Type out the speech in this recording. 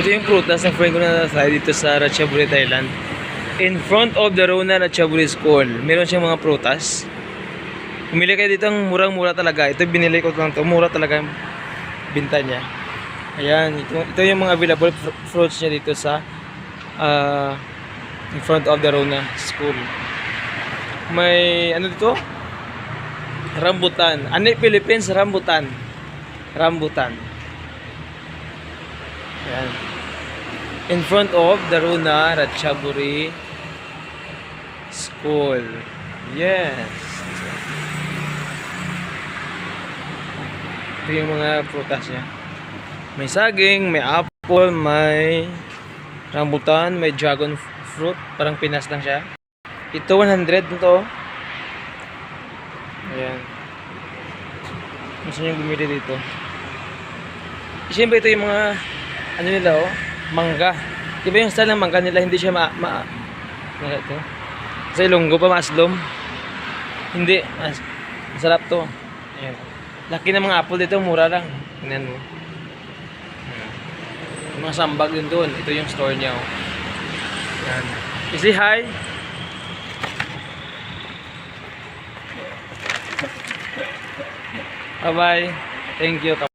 Ito yung prutas na friend ko na tayo dito sa Ratchaburi, Thailand. In front of the Rona Ratchaburi School, meron siyang mga prutas. Pumili kayo dito ang murang-mura talaga. Ito binili ko lang to. Mura talaga yung binta niya. Ayan, ito, ito yung mga available fr- fruits niya dito sa ah, in front of the Rona School. May ano dito? Rambutan. Ano Philippines? Rambutan. Rambutan. Ayan. In front of Daruna Ratchaburi School. Yes. Ito yung mga prutas niya. May saging, may apple, may rambutan, may dragon fruit. Parang pinas lang siya. Ito 100 nito. Ayan. Gusto nyo bumili dito. Siyempre ito yung mga ano nila oh, mangga. Diba yung style ng mangga nila hindi siya ma... ma ito? Sa Ilonggo pa maslom. Hindi, mas, masarap to. Ayan. Laki ng mga apple dito, mura lang. Tingnan mo. Yung mga sambag din doon. Ito yung store niya oh. Ayan. You say hi? Bye-bye. Thank you.